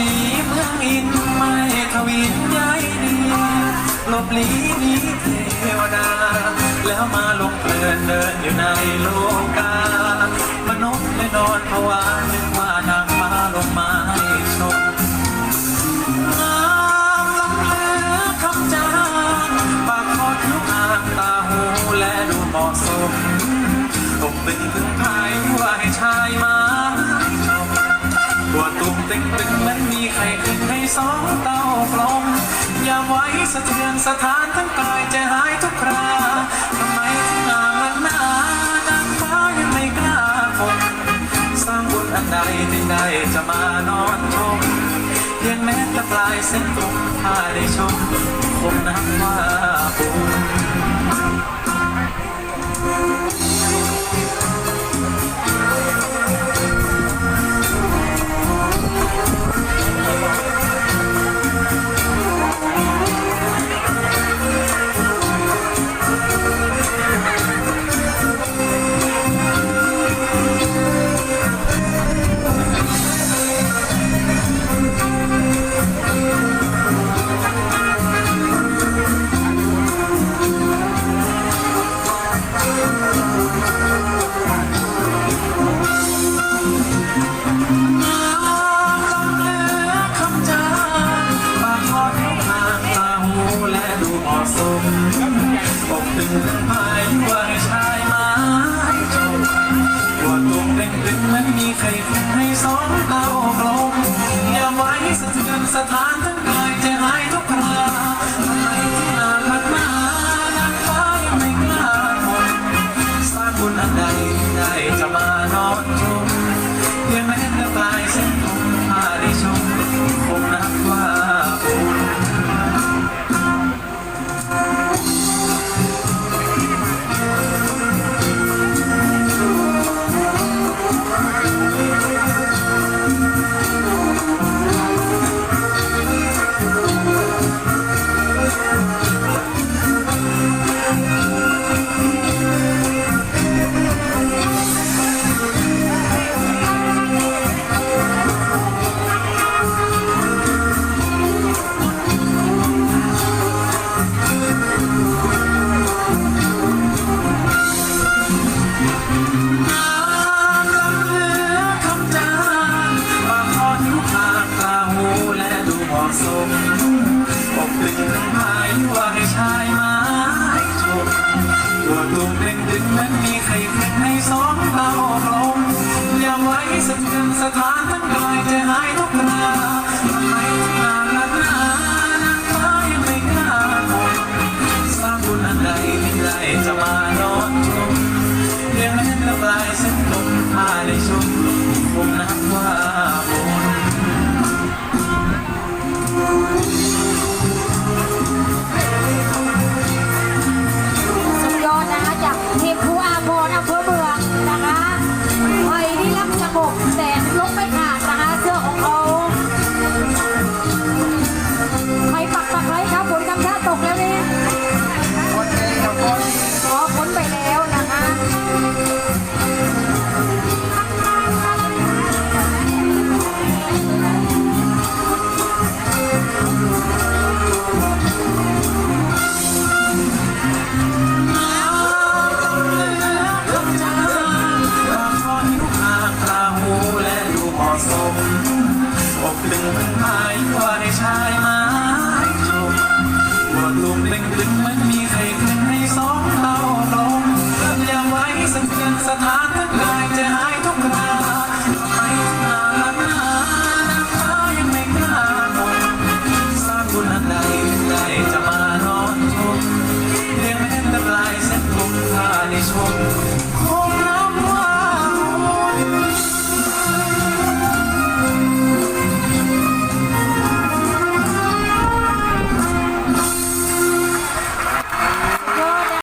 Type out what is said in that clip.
นี้เมืองอินไม่ทวินย้ายดีหลบหลีหนีเทวดา แล้วมาลงเพลินเดินอยู่ในโลกามนุษย์ไม่นอนภาวะนึกว่านางฟ้าลงมาให้ชมงามลำเลือคำจางปากคอคิ้วอ่างตาหูและดูเหมาะสมตกตึงถึงพาย ตัวตุ่มตึงตึงเหมันมีใครขึ้นให้สองเต้ากลมอย่าไว้สะเทือนสถานทั้งกายใจหายทุกคราทำไมถึงงามมันหนานางฟ้ายังไม่กล้าคงสร้างบุญอันใดถึงได้จะมานอนชมเพียงแม้แต่ปลายเส้นตรงถ้าได้ชมคงนับว่าบุญค สมอบตึงถึงพายวันาะสมอกตึงถึงพายว่าให้ชายไม้ชมตัวตุ่มเด้งดึงเหมันมีใครขึ้นให้สองเต้าลมอย่าไว้สะเทือนสถานทั้งกายใจหายทุกราทำไมถึงนานลักหนานางฟ้ายังไม่กล้าคงสร้างบุญอันใดที่ได้จะมานอนชมเพียงแม้แต่ปลายเส้นลมมาได้ชมคงนับว่า อกตึงมันหมายว่าในชายไม้ชมปวตุ่มเล็งตึงเหมันมีใครขึ้นให้สองเท้าลมอย่าไว้สะเทือนสถาน